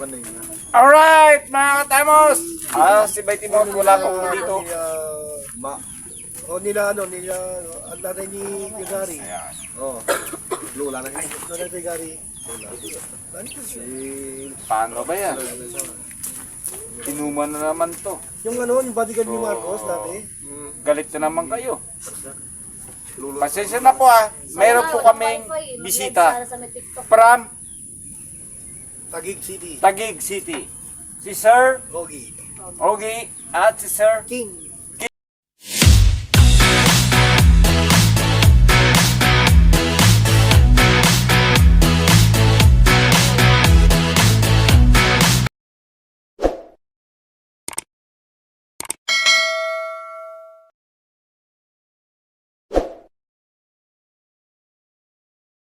Na. Alright, mga katamos! Ah, si Bay Timon, wala pa po dito. Nila, ma. O nila ano, nila, ang nanay ni Gary. Ayan. Oo. Lula na yun. Nanay ni Gary. Lula. Nandito siya. Paano ba yan? Tinuman na naman to. Yung ano, yung bodyguard ni Marcos dati. Galit na naman kayo. Pasensya na po ah. Mayroon po kaming bisita from Tagig City. Taguig City. Si Sir Gogi. Ogie at si Sir King.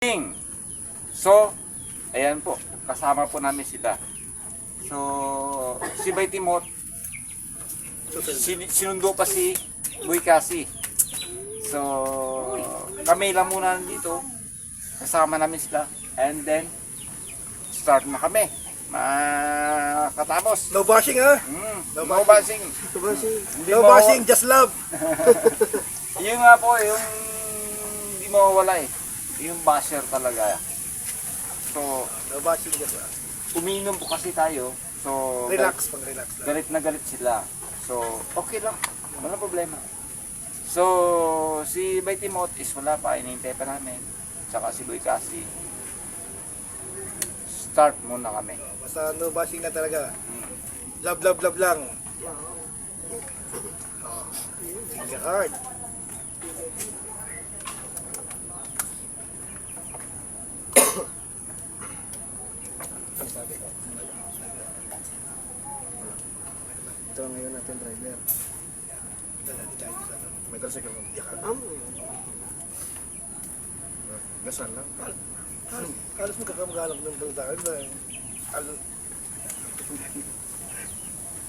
King. So, ayan po. Kasama po namin sila. So, si Bay Timot, sin- sinundo pa si Boy Kasi. So, kami lang muna nandito. Kasama namin sila. And then, start na kami. Makatapos. No bashing ha? Mm, No no bashing. Hindi No mo- bashing, just love. Yun nga po, yung hindi mawawala eh. Yung basher talaga. So, No bashing, just love. umiinom po kasi tayo. So, Relax, pang relax lang. galit na galit sila. So, okay lang. Wala problema. So, si Bay Timot is wala pa. Inintay pa namin. Tsaka si Boy Kasi. Start muna kami. Basta no bashing na talaga. Mm. Love, love, love lang. Oh, finger hard. Ito ngayon natin driver. May tricycle mo. Yakam. Gasal lang. Halos magkakamagalang ng pagdaan na. Al-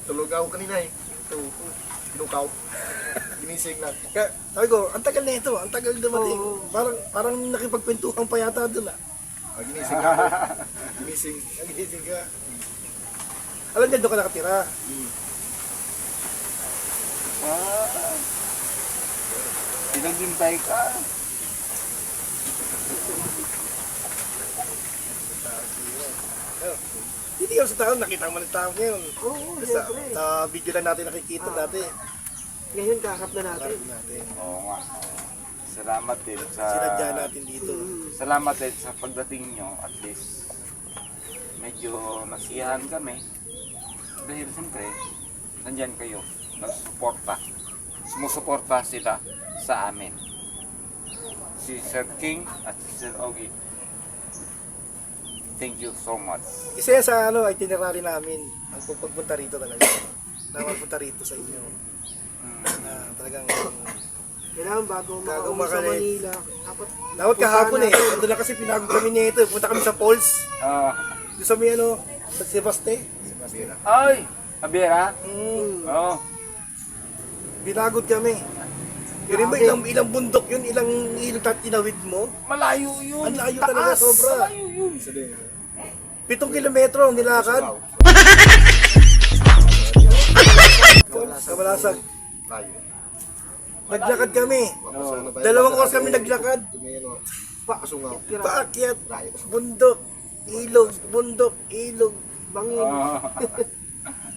Tulog ako kanina eh. Ito, pinukaw. Ginising na. Kaya, sabi ko, ang tagal na ito, ang tagal dumating. Parang, parang nakipagkwentuhan pa yata doon ah. Ah, ginising ka. ginising. Ah, ginising ka. Alam niya, doon ka nakatira. Wow. Pinaghintay ka. Hindi ka sa tao, nakita mo ng tao ngayon. Oo, Sa, siyempre. sa video lang natin nakikita dati. Ngayon kakap na natin. Parang natin. Oo nga. Salamat din sa... Sinadya natin dito. Salamat din sa pagdating nyo. At least, medyo nasiyahan kami. Dahil siyempre, nandyan kayo. Nagsuporta. Sumusuporta sila sa amin. Si Sir King at si Sir Ogie. Thank you so much. Isa yan sa ano, itinerary namin. Ang pagpunta rito talaga. Na magpunta rito sa inyo. Mm. Na talagang... Kailangan bago Bago makauwi sa Manila. Dapat Dapat kahapon eh. Ando na kasi pinagod kami nito. Punta kami sa Falls. Ah, Doon sa may ano, sa Sebaste. Sebaste. ay! Abira? Mm, Oo. Pinagod kami. Pero ba ilang, ilang bundok yun, ilang ilog at tinawid mo? Malayo yun. Ang layo talaga, Taas. sobra. Malayo yun. Pitong kilometro ang nilakad. Kamalasag. Naglakad kami. Dalawang oras kami naglakad. Paakyat. Bundok. Ilog. Bundok. Ilog. Bangin.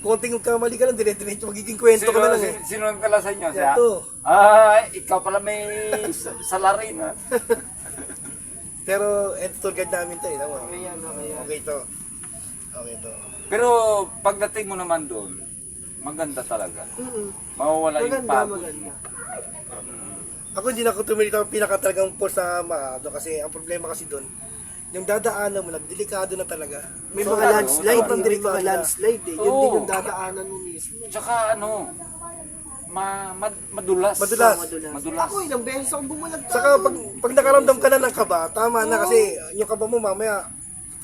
Konting kamali ka lang, dire-diretso magiging kwento ka na lang eh. sino, sino ang kala sa inyo? Siya? Ito. Ah, ikaw pala may sa- salarin. ah. Pero ito tour guide namin to eh. Tama. Kaya na kaya. Okay to. Okay to. Pero pagdating mo naman doon, maganda talaga. Mm-mm. Mawawala yung Maganda, pagod maganda. Ako hindi na ako tumili ito pinaka talagang po sa Maado kasi ang problema kasi doon, yung dadaanan mo, nagdelikado na talaga. May So, mga ano, landslide, hindi rin mga na. landslide eh. Yun Oo. din yung dadaanan mo mismo. Tsaka ano, ma, mad, madulas. Madulas. Madulas. Madulas. Ako ilang beses akong bumulag Saka pag, pag nakaramdam ka na ng kaba, tama na kasi yung kaba mo mamaya,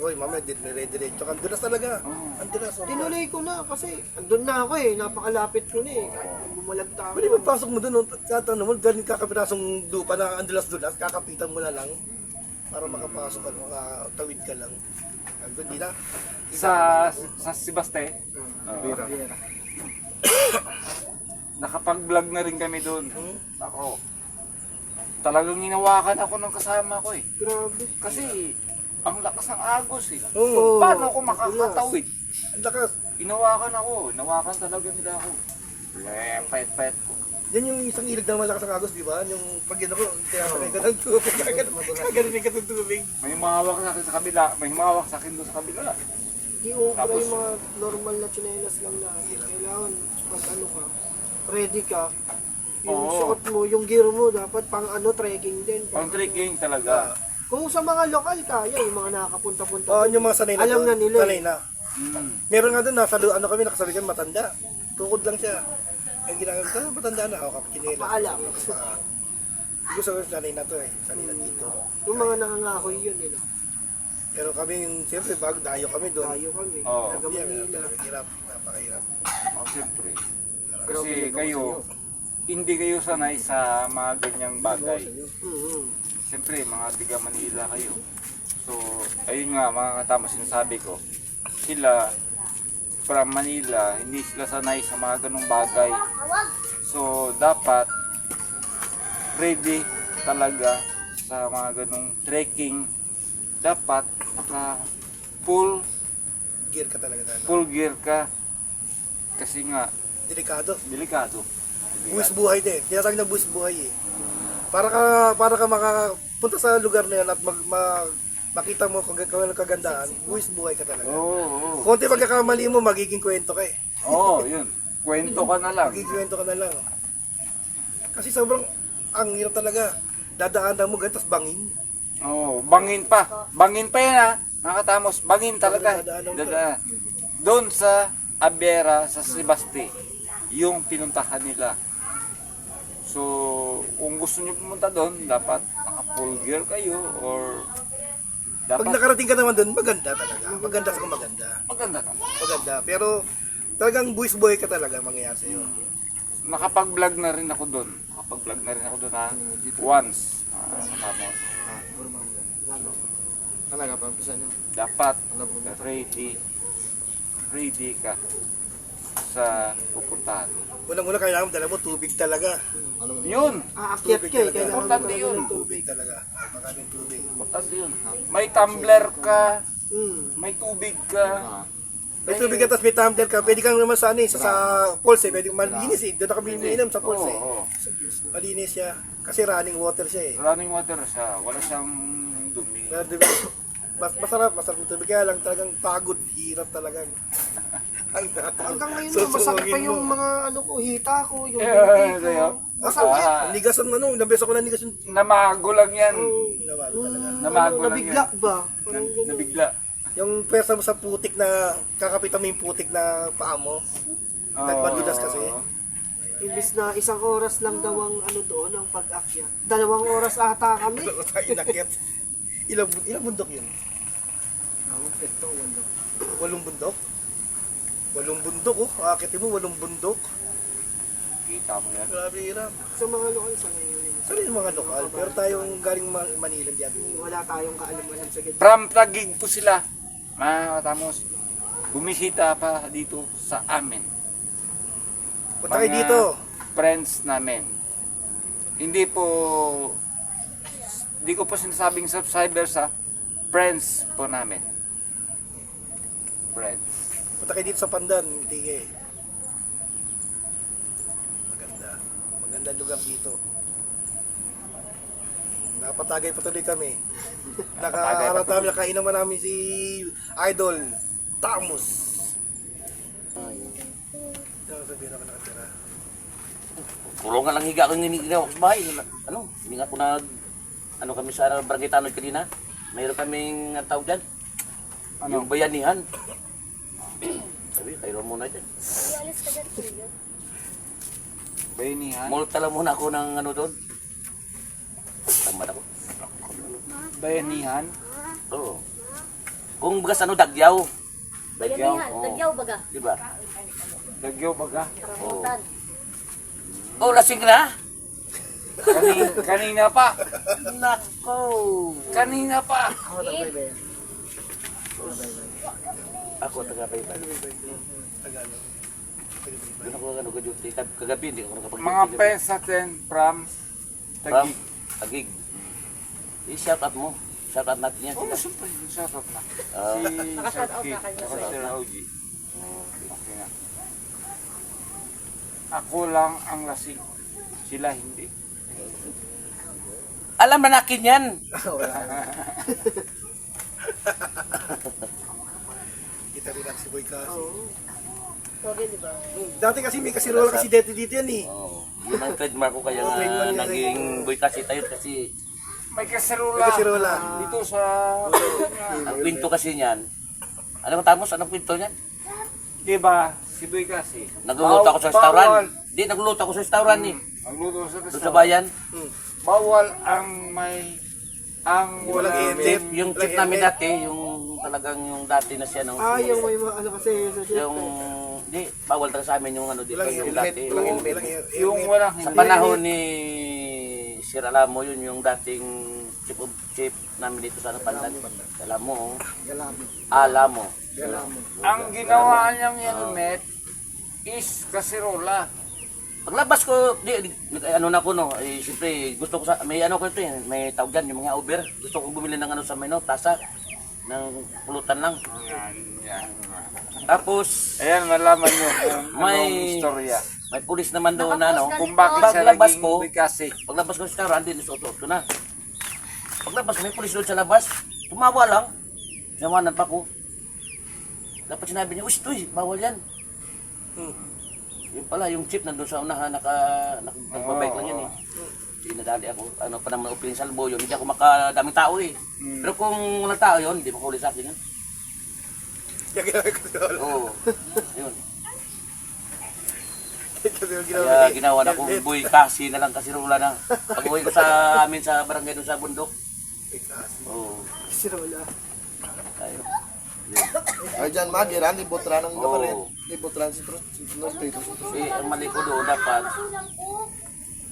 Uy, mamaya dire-diretso ka. Ang dulas talaga. Ang dulas. sobra. Tinuloy ko na kasi andun na ako eh. Napakalapit ko na eh. Kahit bumulag ta ako. Pwede magpasok mo doon, tatanong mo, galing kakapirasong lupa na ang dulas-dulas, kakapitan mo na lang para makapasok ka, makatawid ka lang. Andun, di na. Sa sa Sibaste. Oo. Nakapag-vlog na rin kami doon. Ako. Talagang hinawakan ako ng kasama ko eh. Grabe. Kasi ang lakas ng agos eh. Oo. Paano ako makakatawid? Ang lakas. Hinawakan ako. Hinawakan talaga nila ako. Payat-payat ko. Yan yung isang ilig na malakas ang agos, di ba? Yung pag yun ako, tinatangay ka ng tubig. Kagalitin ka ng tubig. May humawak sa akin sa kabila. May humawak sa akin doon sa kabila. Di obra Tapos- yung mga normal na tsinelas lang na kailangan pag ano ka, ready ka. Yung Oo. suot mo, yung gear mo, dapat pang ano, trekking din. Pang trekking talaga. Kung sa mga lokal kaya, yung mga nakakapunta-punta. Oo, doon. yung mga sanay na Alam doon, na nila eh. Sanay na. Mm. Meron nga doon, nasa lu- ano kami, nakasabi kami, matanda. Tukod lang siya. Ang ginagawa ko, "Ah, matanda na. Ako, kapkinila. Paalam. Gusto ko sanay na to eh. Sanay na dito. Yung mga nangangahoy yun, eh, no? Pero kami, siyempre, bago dayo kami doon. Tayo kami, Oo. taga Manila. napakahirap. Napakahirap. Oh, siyempre. Kasi kayo, hindi kayo sanay sa mga ganyang bagay. Mhm. Siyempre, mga tiga Manila kayo. So, ayun nga, mga katama, sinasabi ko, sila from Manila, hindi sila sanay sa mga ganong bagay. So, dapat ready talaga sa mga ganong trekking. Dapat naka full, Gear ka talaga talaga. full gear ka. Kasi nga, Delikado. delikado. Buwis buhay din. Tinatawag na buwis buhay eh. Para ka, para ka makapunta sa lugar na yan at mag, ma- makita mo anong kagandahan, buwis buhay ka talaga. Oo, oo. Konti pagkakamali mo, magiging kwento ka eh. Oo, yun. Kwento ka na lang. Magiging kwento ka na lang. Kasi sobrang, ang hirap talaga. Dadaanan mo ganito, tapos bangin. Oo, bangin pa. Bangin pa yan ha. Nakatamos, bangin talaga. Dadaanan. Dadaan. Doon sa Abera, sa Sebaste, yung pinuntahan nila. So, kung gusto niyo pumunta doon, dapat naka-full gear kayo or Pag dapat nakarating ka naman doon, maganda talaga. Maganda sa maganda. maganda naman. Maganda. Pero talagang buwis buhay ka talaga mangyayari sa'yo. Nakapag-vlog na rin ako doon. Nakapag-vlog na rin ako doon ha. Once. Ah, nakatamos. Talaga, pampisa niyo. dapat ready ready ka sa pupuntahan. Unang-una kailangan dala mo tubig talaga. Yun! Aakyat ka eh, talaga. kailangan Importante talaga yun. ng tubig. Tubig talaga. Maraming tubig. Importante yun. May tumbler ka, Hmm. may tubig ka. May tubig ka tapos may tumbler ka. Pwede kang naman sa ano eh, sa, sa pulse eh. Pwede kang malinis eh. Doon na kami umiinom sa pulse eh. Oo, oo. Malinis siya. Kasi running water siya eh. Running water siya. Wala siyang dumi. Pero di ba, mas masarap, masarap yung tubig. Kaya lang talagang pagod, hirap talagang. Ang Hanggang ngayon, Susungin masakit pa mo. yung mga ano ko, hita ko, yung Eh, binti sa'yo? ko. Masakit. Ah, Nigas ang ano, nabesa ko na nigas yung namago lang yan. nawago talaga. Namago Ano, lang nabigla yan. ba? Na- Parang ganun. Nabigla. Yung pwersa mo sa putik na, kakapitan mo yung putik na paa mo. Nagmadulas kasi. Imbis na isang oras lang daw ang ano doon, ang pag-akyat. Dalawang oras ata kami. Dalawa tayo inakyat. Ilang, ilang bundok yun? Walong bundok? Walong bundok oh. Akitin mo, walong bundok. Kita mo yan. Grabe hirap. Sa mga lokal sa ngayon, Saan yung mga lokal? Pero tayong galing Ma- Manila dyan. wala tayong kaalam-alam sa ganito. From Taguig po sila. Mga katamos. Bumisita pa dito sa amin. Punta kayo Mga dito. friends namin. Hindi po hindi ko po sinasabing subscribers sa friends po namin. Friends. Punta kayo dito sa Pandan. Tige. Maganda. Maganda lugar dito. Napatagay pa tuloy kami. Nakaharap namin, nakain naman namin si Idol Tamus. Ano sabihin ako nakatira? Puro nga lang higa ko yung ginawa ko sa bahay. Ano, hindi nga ako nag... Ano kami sa barangay Tanod kanina. Mayroon kaming ang tawag dyan. Yung bayanihan. Sabi, kayo muna dyan. Bayanihan. Multa lang muna ako ng ano doon. Tamad ako. Bayanihan. Oo. Kung bagas ano, dagyaw. Dagyaw. Oo. Dagyaw baga. Di ba? Dagyaw baga. Oo. Oh, lasing na? Kanina, kanina pa. Nako. Kanina pa. Ako taga Baybay. Tagalog. Hindi ako ano gaduty. Kag- Kagabi hindi ako nakapag Mga friends natin from From Taguig. Tagig. I-shout out mo. Shout out natin yan. Oh, siyempre, shoutout na. Ah. Si Sharky, ako si OG. Okay na. Ako lang ang lasing. Sila hindi. Alam na nakin yan. Kita rin lang si Boy kasi. Oo. Okay, di ba? Dati kasi may kasirola kasi dito dito yan eh. Oh, yun ang trademark ko kaya Oh, trademark niya, naging boy kasi tayo kasi May kaserola. May kasirola. Dito sa... ang kwento kasi niyan. Alam mo Tamos, anong kwento niyan? Diba? Si Boy kasi. Nagluluto ako sa Bawal- restaurant. Di, nagluluto ako sa restaurant eh. Nagluto sa Doon sa restaurant. bayan. Bawal ang may... Ang Walang walang iinit. Yung chip namin dati, yung talagang yung dati na siya nung Ah, yung may mga ano kasi sa yung di bawal talaga sa amin yung ano dito Walang yung helmet. dati. Walang yung- helmet. Walang helmet. Yung walang Sa panahon ni Sir Alamo yun yung dating chief of chief namin dito sa Pandan. Alamo. Galami. Alamo. Galami. Ang ginawa niyang helmet is kaserola. Paglabas ko, di, di- ano na ko no, eh, siyempre gusto ko sa, may ano ko ito eh, may tawag dyan, yung mga Uber. Gusto ko bumili ng ano sa meno, tasa, ng pulutan lang. Yan, yan. Tapos, Ayan, malaman niyo kung May- anong istorya. may pulis naman doon na ano, Kung bakit siya Paglabas naging ko, Boy kasi. paglabas ko sa restaurant, din sa auto na. Paglabas ko, may pulis doon sa labas, tumawa lang, sinawanan pa ko. Dapat sinabi niya, uy, tuy, bawal yan. Hmm. Yung pala, yung chip nandun sa unahan, naka, naka, nagbabike lang yan eh. Hindi nadali ako, ano pa naman opening salbo yun, hindi ako makadaming tao eh. Pero kung walang tao yun, hindi makahuli sa akin yun. Ginawa ko kasirola. Oo, yun. Kasi Kaya ginawa na kong boy kasi na lang kasi rula na. Pag uwi ko sa amin sa barangay doon sa bundok. Oo, Sirola. tayo. Ay, dyan, magiran, libotran ng Oo. gabarin. Libotran si Trus. Si Norte. Eh, ang mali ko doon dapat,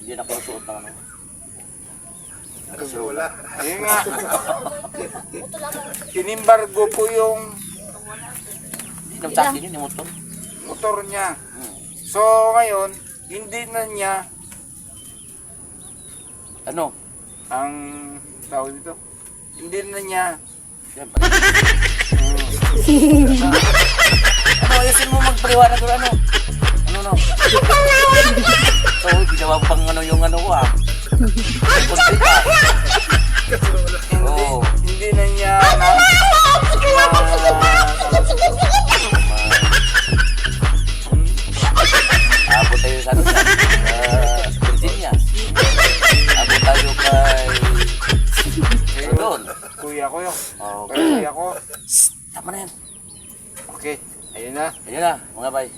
hindi na nasuot ng ano. Kasirola. Yun nga. Tinimbargo po yung sa akin yun, yung motor. motor niya. Hmm. So ngayon, hindi na niya Ano? ang tawag dito. Hindi na niya. Ano, ayusin mo magpaliwanag doon, ano? Ano, no? So, ginawa pang ano yung ano ko, ah. Hindi, Oo. hindi na niya na, Abot tayo sa ano, kuya ko yun. Oh, Kuya ko. tama na yan. Okay, ayun na. Ayun na, mga bay.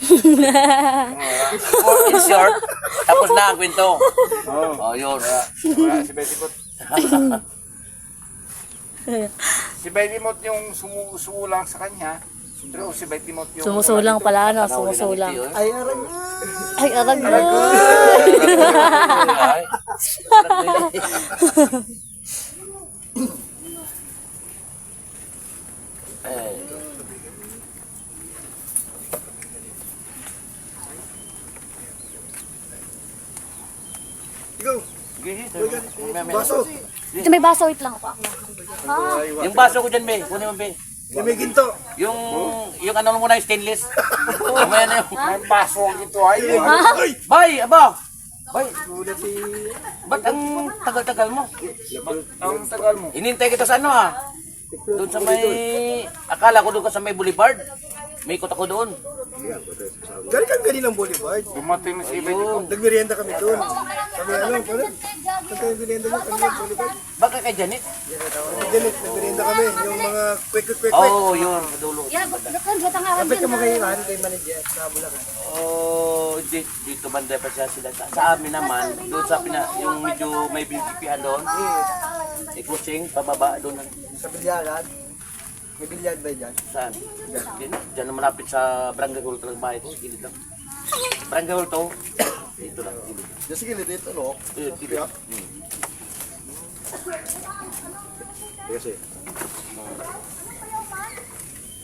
In short, tapos na ang kwento. Oh. Oh, yun. Wala, si Betty Mot. si Betty Mot yung sumu sumulang sa kanya. Pero si Betty Mot yung... Sumusulang pala, no? Sumusulang. ng ngiti, oh. Ay, aray. Ay, arag Ay. Eh, mamaya. baso. Ito may baso, wait lang. Ako. Ah, Yung baso ko dyan, be. Kunin mo, be. Yung may ginto. Yung, yung ano mo na, stainless. Mamaya na yung... May baso dito ay. Ay! Bay, aba! Bay, ba't ang tagal-tagal mo? Ang tagal mo. Inintay kita sa ano, ah. Doon sa may... Akala ko doon ka sa may boulevard. May ikot ako doon. Galing kang galing ng boulevard. Dumating na si Betty Mot. Nagmerienda kami doon. Kami ano, ano? Nagkayong merienda nyo kami ng boulevard. Baka kay Janet? Ganit, nagmerienda kami. Yung mga quick, quick, quick. Oo, oh, yun. Dulo. yan, bakit ba tangaran Kapit ka mo kay Ivan, kay manager sa Bulacan. Oh, di, dito banda pa siya sila. Sa, sa amin naman, doon sa pina, yung medyo may bilipihan doon. May kutsing, pababa doon. Sa bilyaran. May bilyard ba dyan? Saan? Diyan, diyan na malapit sa Barangay Hall talagang bahay ko. Gilid lang. Barangay Hall to. Dito lang, gilid. Just gilid dito, no? Eh, gilid. Yeah. Hmm. Kasi.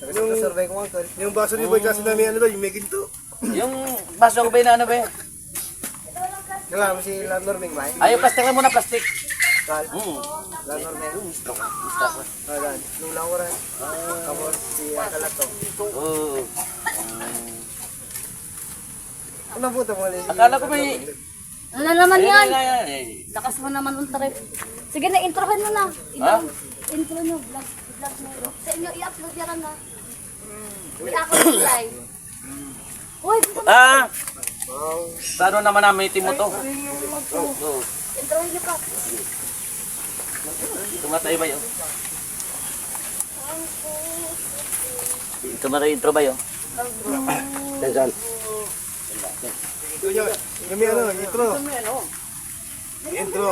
Yung, survey ko uncle. Yung baso ni Boy kasi namin ano daw, yung may ginto. Yung baso ko ba na ano ba? Kailangan mo si Landlord Ming May. Ayaw, plastic lang muna, plastic. Kal, Hmm. Ko. Gusto ko. Ayan, nung rin. Tapos si Akalato. Oo. Ano po ito mga Akala ko may... Ano na naman yan? Lakas mo naman ang trip. Sige na, introhan mo na. Ha? Intro nyo, vlog, vlog mo. Sa inyo, i-upload yan na. May ako reply. Uy, dito mo. Ah! Paano naman namin itimo to? Introhin nyo pa. Tumatay ba yun? Tumatay intro ba yun? Saan? Ito yun. Yung may ano, intro. Intro.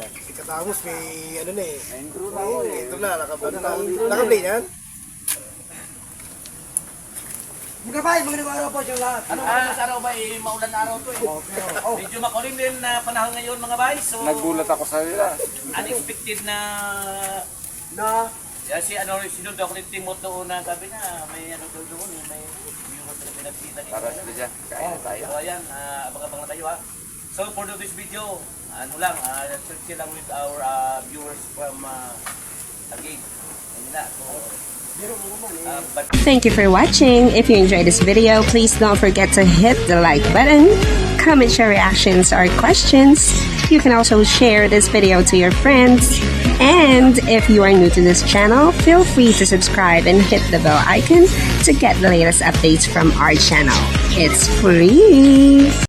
Si Katamos may ano na eh. Intro na Ito na, nakaplay na. Nakaplay na yan? Ano ba sa araw ba? Eh, maulan araw to eh. Medyo makulim din na panahon ngayon mga bay. So, Nagulat ako sa nila. unexpected na na yeah, si ano sinunod ako ni Timot doon na sabi na may ano daw doon may viewers na pinagkita dito. Para sila dyan. Kain na tayo. So ayan, uh, abang-abang na tayo ha. So for this video, ano lang, uh, search lang with our uh, viewers from uh, Taguig. Manila. So, uh, but Thank you for watching. If you enjoyed this video, please don't forget to hit the like button, comment your reactions or questions. You can also share this video to your friends. And if you are new to this channel, feel free to subscribe and hit the bell icon to get the latest updates from our channel. It's free.